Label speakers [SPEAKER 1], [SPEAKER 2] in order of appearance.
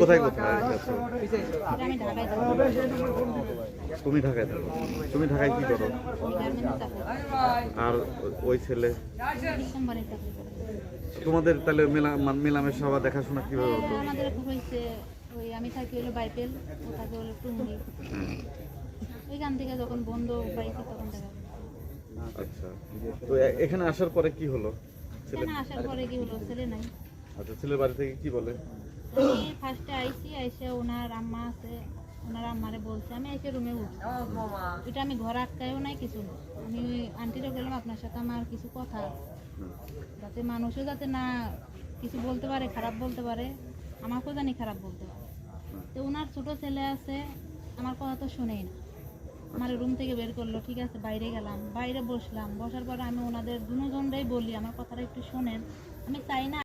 [SPEAKER 1] কোথায় কোথায়? তুমি ঢাকায় থাকো। তুমি ঢাকায় কি করো। আর ওই ছেলে? তোমাদের তাহলে মেলা মেলামেশা বা দেখাশোনা কীভাবে হতো?
[SPEAKER 2] হ্যাঁ, ওই আমি থাকি হলো বাইপেল ও থাকে হলো টুঙ্গি। ওইখান থেকে যখন বন্ধ পাইছি তখন দেখা
[SPEAKER 1] আচ্ছা। তো এখানে আসার পরে কি হলো? ছেলে
[SPEAKER 2] আসার পরে কি হলো? ছেলে নাই।
[SPEAKER 1] আচ্ছা ছেলের বাড়ি থেকে কি বলে?
[SPEAKER 2] ফার্স্টে আইসি আইসে ওনার আম্মা আছে। ওনার আম্মারে বলছে আমি এসে রুমে উঠছি এটা আমি ঘর আটকায়ও নাই কিছু না। আমি ওই আন্টিরা বললাম আপনার সাথে আমার কিছু কথা যাতে মানুষও যাতে না কিছু বলতে পারে খারাপ বলতে পারে আমাকেও জানি খারাপ বলতে পারে। তো ওনার ছোট ছেলে আছে আমার কথা তো শুনেই না। আমার রুম থেকে বের করল, ঠিক আছে, বাইরে গেলাম। বাইরে বসলাম। বসার পর আমি ওনাদের দুজনরাই বলি, আমার কথাটা একটু শোনেন। আমি চাই না